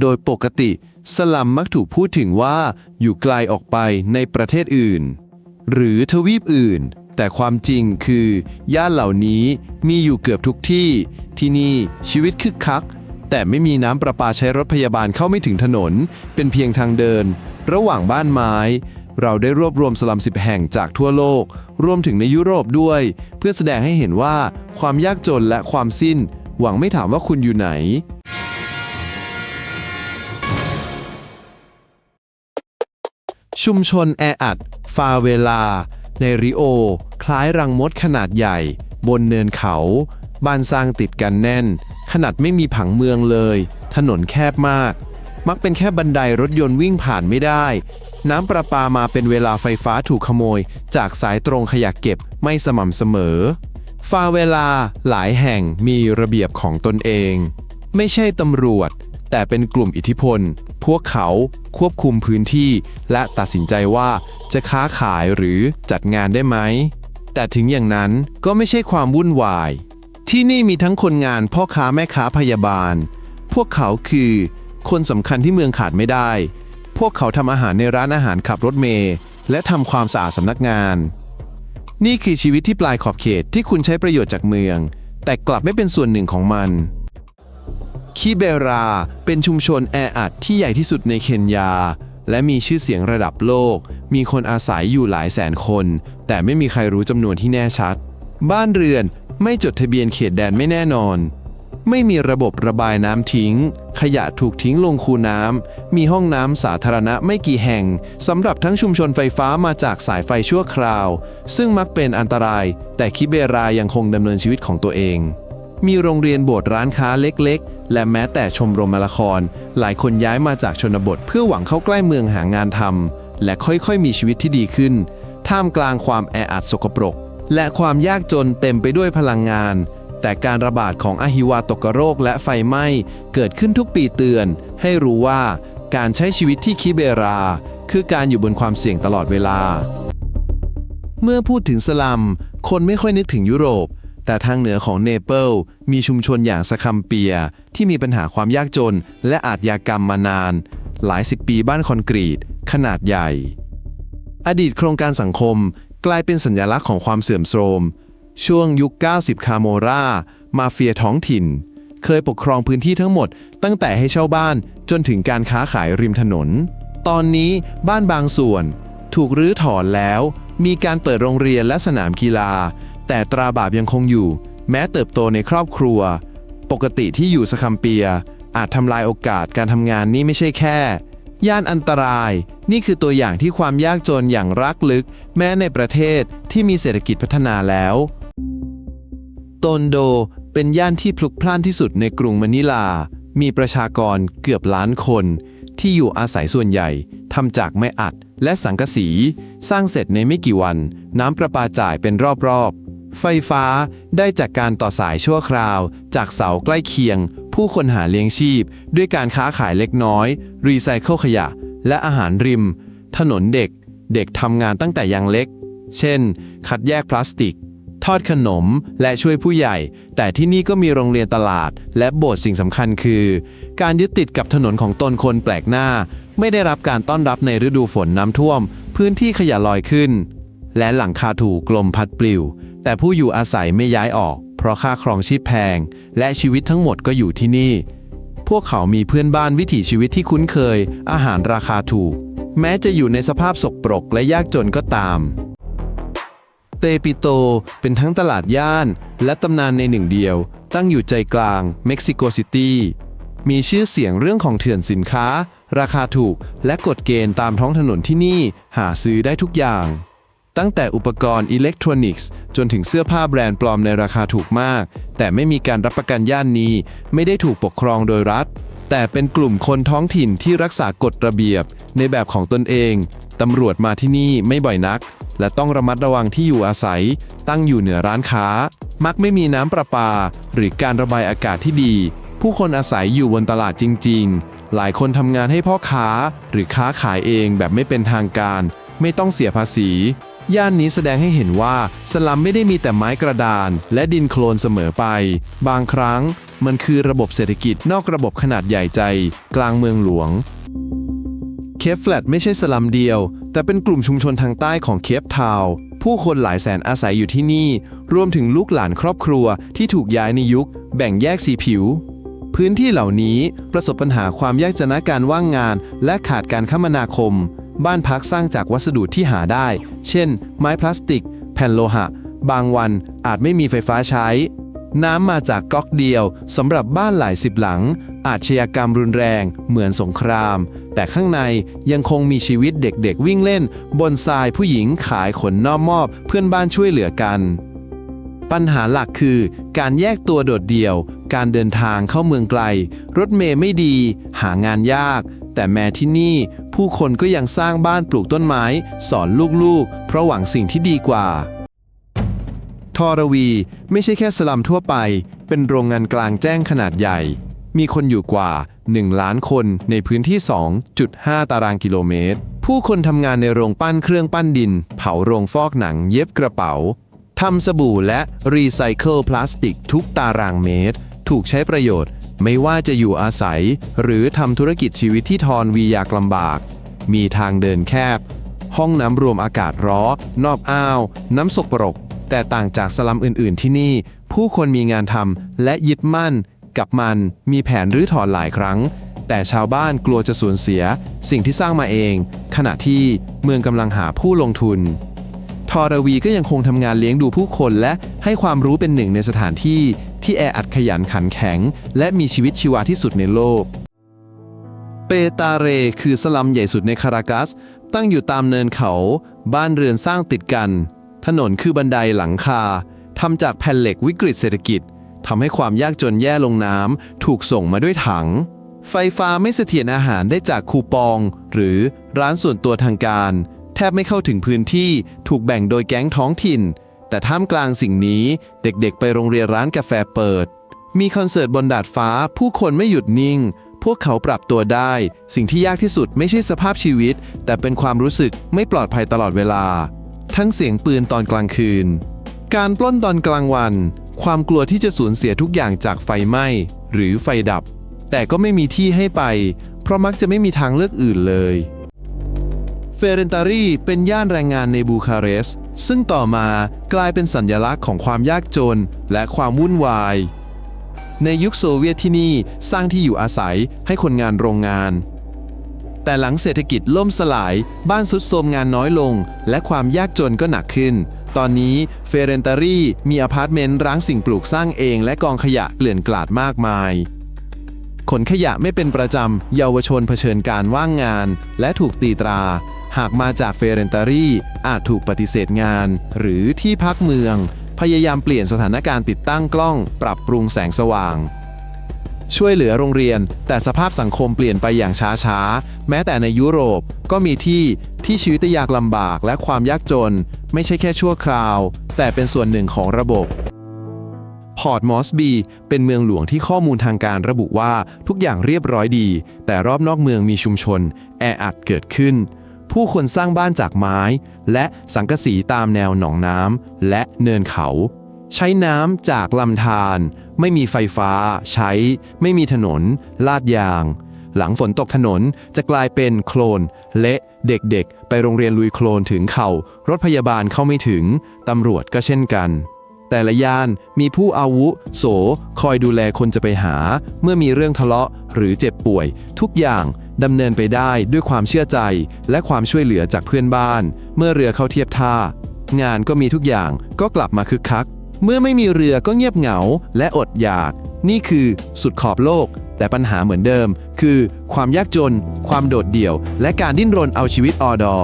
โดยปกติสลัมมักถูกพูดถึงว่าอยู่ไกลออกไปในประเทศอื่น หรือทวีปอื่น แต่ความจริงคือย่านเหล่านี้มีอยู่เกือบทุกที่ ที่นี่ชีวิตคึกคัก แต่ไม่มีน้ำประปาใช้รถพยาบาลเข้าไม่ถึงถนน เป็นเพียงทางเดิน ระหว่างบ้านไม้ เราได้รวบรวมสลัมสิบแห่งจากทั่วโลก รวมถึงในยุโรปด้วย เพื่อแสดงให้เห็นว่าความยากจนและความสิ้น หวังไม่ถามว่าคุณอยู่ไหน ชุมชนแออัด ฟาเวลา ในริโอ คล้ายรังมดขนาดใหญ่ บนเนินเขา บ้านสร้างติดกันแน่น ขนาดไม่มีผังเมืองเลย ถนนแคบมาก มักเป็นแค่บันไดรถยนต์วิ่งผ่านไม่ได้ น้ำประปามาเป็นเวลาไฟฟ้าถูกขโมย จากสายตรงขยะเก็บไม่สม่ำเสมอ ฟาเวลาหลายแห่งมีระเบียบของตนเอง ไม่ใช่ตำรวจ แต่เป็นกลุ่มอิทธิพล พวกเขาควบคุมพื้นที่และตัดสินใจว่าจะค้าขายหรือจัดงานได้ไหม แต่ถึงอย่างนั้นก็ไม่ใช่ความวุ่นวาย ที่นี่มีทั้งคนงานพ่อค้าแม่ค้าพยาบาล พวกเขาคือคนสำคัญที่เมืองขาดไม่ได้ พวกเขาทำอาหารในร้านอาหารขับรถเมล์และทำความสะอาดสำนักงาน นี่คือชีวิตที่ปลายขอบเขตที่คุณใช้ประโยชน์จากเมือง แต่กลับไม่เป็นส่วนหนึ่งของมัน คิเบรา เป็นชุมชนแออัดที่ใหญ่ที่สุดในเคนยา และมีชื่อเสียงระดับโลก มีคนอาศัยอยู่หลายแสนคน แต่ไม่มีใครรู้จำนวนที่แน่ชัด บ้านเรือนไม่จดทะเบียนเขตแดนไม่แน่นอน ไม่มีระบบระบายน้ำทิ้ง ขยะถูกทิ้งลงคูน้ำ มีห้องน้ำสาธารณะไม่กี่แห่งสำหรับทั้งชุมชนไฟฟ้ามาจากสายไฟชั่วคราว ซึ่งมักเป็นอันตราย แต่คิเบรายังคงดำเนินชีวิตของตัวเอง มีโรงเรียนโบสถ์ร้านค้าเล็กๆ และแม้แต่ชมรมละคร หลายคนย้ายมาจากชนบทเพื่อหวังเข้าใกล้เมืองหางานทำและค่อยๆ มีชีวิตที่ดีขึ้น ท่ามกลางความแออัดสกปรก และความยากจนเต็มไปด้วยพลังงาน แต่การระบาดของอหิวาตกโรคและไฟไหม้เกิดขึ้นทุกปีเตือน ให้รู้ว่าการใช้ชีวิตที่คิเบรา คือการอยู่บนความเสี่ยงตลอดเวลา เมื่อพูดถึงสลัม คนไม่ค่อยนึกถึงยุโรป แต่ทางเหนือของเนเปิลมีชุมชนอย่างสคัมเปีย ที่มีปัญหาความยากจน และอาทยากรรมมานาน หลายสิบปีบ้านคอนกรีต ขนาดใหญ่ อดีตโครงการสังคมกลายเป็นสัญลักษณ์ของความเสื่อมโทรม ช่วงยุค 90 คาโมรามาเฟียท้องถิ่น เคยปกครองพื้นที่ทั้งหมด ตั้งแต่ให้เช่าบ้านจนถึงการค้าขายริมถนน ตอนนี้บ้านบางส่วน ถูกรื้อถอนแล้ว มีการเปิดโรงเรียนและสนามกีฬา แต่ตราบาปยังคงอยู่ แม้เติบโตในครอบครัว ปกติที่อยู่สคัมเปีย อาจทำลายโอกาสการทำงานนี่ไม่ใช่แค่ ย่านอันตราย นี่คือตัวอย่างที่ความยากจนอย่างรักลึก แม้ในประเทศที่มีเศรษฐกิจพัฒนาแล้วโตนโดเป็นย่านที่พลุกพล่านที่สุดในกรุงมะนิลา มีประชากรเกือบล้านคน ที่อยู่อาศัยส่วนใหญ่ทำจากไม้อัดและสังกะสี สร้างเสร็จในไม่กี่วัน น้ำประปาจ่ายเป็นรอบๆ ไฟฟ้าได้จากการต่อสายชั่วคราว จากเสาใกล้เคียง ผู้คนหาเลี้ยงชีพ ด้วยการค้าขายเล็กน้อย รีไซเคิลขยะ และอาหารริม ถนนเด็ก เด็กทำงานตั้งแต่ยังเล็ก เช่น คัดแยกพลาสติก ทอดขนมและช่วยผู้ใหญ่ แต่ที่นี่ก็มีโรงเรียนตลาด และโบสถ์สิ่งสำคัญคือ การยึดติดกับถนนของตนคนแปลกหน้า ไม่ได้รับการต้อนรับในฤดูฝนน้ำท่วม พื้นที่ขยะลอยขึ้น และหลังคาถูกกลมพัดปลิว แต่ผู้อยู่อาศัยไม่ย้ายออก เพราะค่าครองชีพแพง และชีวิตทั้งหมดก็อยู่ที่นี่ พวกเขามีเพื่อนบ้านวิถีชีวิตที่คุ้นเคย อาหารราคาถูก แม้จะอยู่ในสภาพสกปรกและยากจนก็ตาม เตปิโตเป็นทั้งตลาดย่าน และตำนานในหนึ่งเดียว ตั้งอยู่ใจกลางเม็กซิโกซิตี้มีชื่อเสียงเรื่องของเถื่อนสินค้า ราคาถูก และกฎเกณฑ์ตามท้องถนนที่นี่หาซื้อได้ทุกอย่าง ตั้งแต่อุปกรณ์อิเล็กทรอนิกส์จนถึงเสื้อผ้าแบรนด์ปลอมในราคาถูกมาก แต่ไม่มีการรับประกันย่านนี้ ไม่ได้ถูกปกครองโดยรัฐ แต่เป็นกลุ่มคนท้องถิ่นที่รักษากฎระเบียบ ในแบบของตนเอง ตำรวจมาที่นี่ไม่บ่อยนัก และต้องระมัดระวังที่อยู่อาศัย ตั้งอยู่เหนือร้านค้า มักไม่มีน้ำประปา หรือการระบายอากาศที่ดี ผู้คนอาศัยอยู่บนตลาดจริง ๆ หลายคนทำงานให้พ่อค้า หรือค้าขายเองแบบไม่เป็นทางการ ไม่ต้องเสียภาษี ย่านนี้แสดงให้เห็นว่าสลัมไม่ได้มีแต่ไม้กระดาน และดินโคลนเสมอไป บางครั้งมันคือระบบเศรษฐกิจนอกระบบขนาดใหญ่ใจ กลางเมืองหลวง เคปแฟลตไม่ใช่สลัมเดียว แต่เป็นกลุ่มชุมชนทางใต้ของเคปทาวน์ผู้คนหลายแสนอาศัยอยู่ที่นี่ รวมถึงลูกหลานครอบครัวที่ถูกย้ายในยุค แบ่งแยกสีผิว พื้นที่เหล่านี้ประสบปัญหาความยากจนการว่างงาน และขาดการคมนาคม บ้านพักสร้างจากวัสดุที่หาได้ เช่น ไม้พลาสติก แผ่นโลหะ บางวันอาจไม่มีไฟฟ้าใช้ น้ำมาจากก๊อกเดียวสำหรับบ้านหลายสิบหลัง อาชญากรรมรุนแรง เหมือนสงคราม แต่ข้างในยังคงมีชีวิตเด็กๆวิ่งเล่น บนทรายผู้หญิงขายขนนอบมอบ เพื่อนบ้านช่วยเหลือกันปัญหาหลักคือการแยกตัวโดดเดี่ยว การเดินทางเข้าเมืองไกล รถเมย์ไม่ดี หางานยาก แต่แม้ที่นี่ ผู้คนก็ยังสร้างบ้านปลูกต้นไม้ สอนลูกๆ เพราะหวังสิ่งที่ดีกว่า ทอรวีไม่ใช่แค่สลัมทั่วไป เป็นโรงงานกลางแจ้งขนาดใหญ่ มีคนอยู่กว่า 1 ล้านคนในพื้นที่ 2.5 ตารางกิโลเมตร ผู้คนทำงานในโรงปั้นเครื่องปั้นดิน เผาโรงฟอกหนัง เย็บกระเป๋าทำสบู่และรีไซเคิลพลาสติกทุกตารางเมตร ถูกใช้ประโยชน์ ไม่ว่าจะอยู่อาศัย หรือทำธุรกิจชีวิตที่ทอนวียากลำบาก มีทางเดินแคบ ห้องน้ำรวมอากาศร้อนอบอ้าว น้ำสกปรก แต่ต่างจากสลัมอื่น ๆ ที่นี่ ผู้คนมีงานทำและยึดมั่น กับมันมีแผนรื้อถอนหลายครั้ง แต่ชาวบ้านกลัวจะสูญเสีย สิ่งที่สร้างมาเอง ขณะที่เมืองกำลังหาผู้ลงทุน ทอรวีก็ยังคงทำงานเลี้ยงดูผู้คนและให้ความรู้เป็นหนึ่งในสถานที่ ที่แออัดขยันขันแข็ง และมีชีวิตชีวาที่สุดในโลก เปตาเรคือสลัมใหญ่สุดในคารากัส ตั้งอยู่ตามเนินเขา บ้านเรือนสร้างติดกัน ถนนคือบันไดหลังคาทำจากแผ่นเหล็กวิกฤตเศรษฐกิจทำให้ความยากจนแย่ลงน้ำถูกส่งมาด้วยถัง ไฟฟ้าไม่เสถียรอาหารได้จากคูปอง หรือร้านส่วนตัวทางการ แทบไม่เข้าถึงพื้นที่ถูกแบ่งโดยแก๊งท้องถิ่น แต่ท่ามกลางสิ่งนี้เด็กๆ ไปโรงเรียนร้านกาแฟเปิด มีคอนเสิร์ตบนดาดฟ้า ผู้คนไม่หยุดนิ่ง พวกเขาปรับตัวได้ สิ่งที่ยากที่สุดไม่ใช่สภาพชีวิต แต่เป็นความรู้สึกไม่ปลอดภัยตลอดเวลา ทั้งเสียงปืนตอนกลางคืน การปล้นตอนกลางวัน ความกลัวที่จะสูญเสียทุกอย่างจากไฟไหม้ หรือไฟดับ แต่ก็ไม่มีที่ให้ไป เพราะมักจะไม่มีทางเลือกอื่นเลย เฟเรนตารีเป็นย่านแรงงานในบูคาเรสต์ซึ่งต่อมากลายเป็นสัญลักษณ์ของความยากจนและความวุ่นวาย ในยุคโซเวียตที่นี่สร้างที่อยู่อาศัยให้คนงานโรงงาน แต่หลังเศรษฐกิจล่มสลาย บ้านสุดโทรมงานน้อยลง และความยากจนก็หนักขึ้น ตอนนี้เฟเรนตารีมีอพาร์ตเมนต์ร้างสิ่งปลูกสร้างเอง และกองขยะเกลื่อนกลาดมากมายขนขยะไม่เป็นประจำ เยาวชนเผชิญการว่างงาน และถูกตีตรา หากมาจากเฟเรนตารีอาจถูกปฏิเสธงาน หรือที่พักเมือง พยายามเปลี่ยนสถานการณ์ติดตั้งกล้อง ปรับปรุงแสงสว่าง ช่วยเหลือโรงเรียน แต่สภาพสังคมเปลี่ยนไปอย่างช้าๆ แม้แต่ในยุโรปก็มีที่ที่ชีวิตยากลำบากและความยากจน ไม่ใช่แค่ชั่วคราว แต่เป็นส่วนหนึ่งของระบบพอร์ตมอสบีเป็นเมืองหลวงที่ข้อมูลทางการระบุว่าทุกอย่างเรียบร้อยดี แต่รอบนอกเมืองมีชุมชน แออัดเกิดขึ้น ผู้คนสร้างบ้านจากไม้ และสังกะสีตามแนวหนองน้ำและเนินเขา ใช้น้ำจากลำธารไม่มีไฟฟ้า ใช้ ไม่มีถนน ลาดยาง หลังฝนตกถนนจะกลายเป็นโคลน เละเด็กๆ ไปโรงเรียนลุยโคลนถึงเขา่ารถพยาบาลเข้าไม่ถึง ตำรวจก็เช่นกัน แต่ละย่านมีผู้อาวุโส คอยดูแลคนจะไปหา เมื่อมีเรื่องทะเลาะหรือเจ็บป่วย ทุกอย่าง ดำเนินไปได้ด้วยความเชื่อใจ และความช่วยเหลือจากเพื่อนบ้าน เมื่อเรือเข้าเทียบท่า งานก็มีทุกอย่างก็กลับมาคึกคัก เมื่อไม่มีเรือก็เงียบเหงา และอดอยาก นี่คือสุดขอบโลก แต่ปัญหาเหมือนเดิม คือ ความยากจน ความโดดเดี่ยว และการดิ้นรนเอาชีวิตออดอ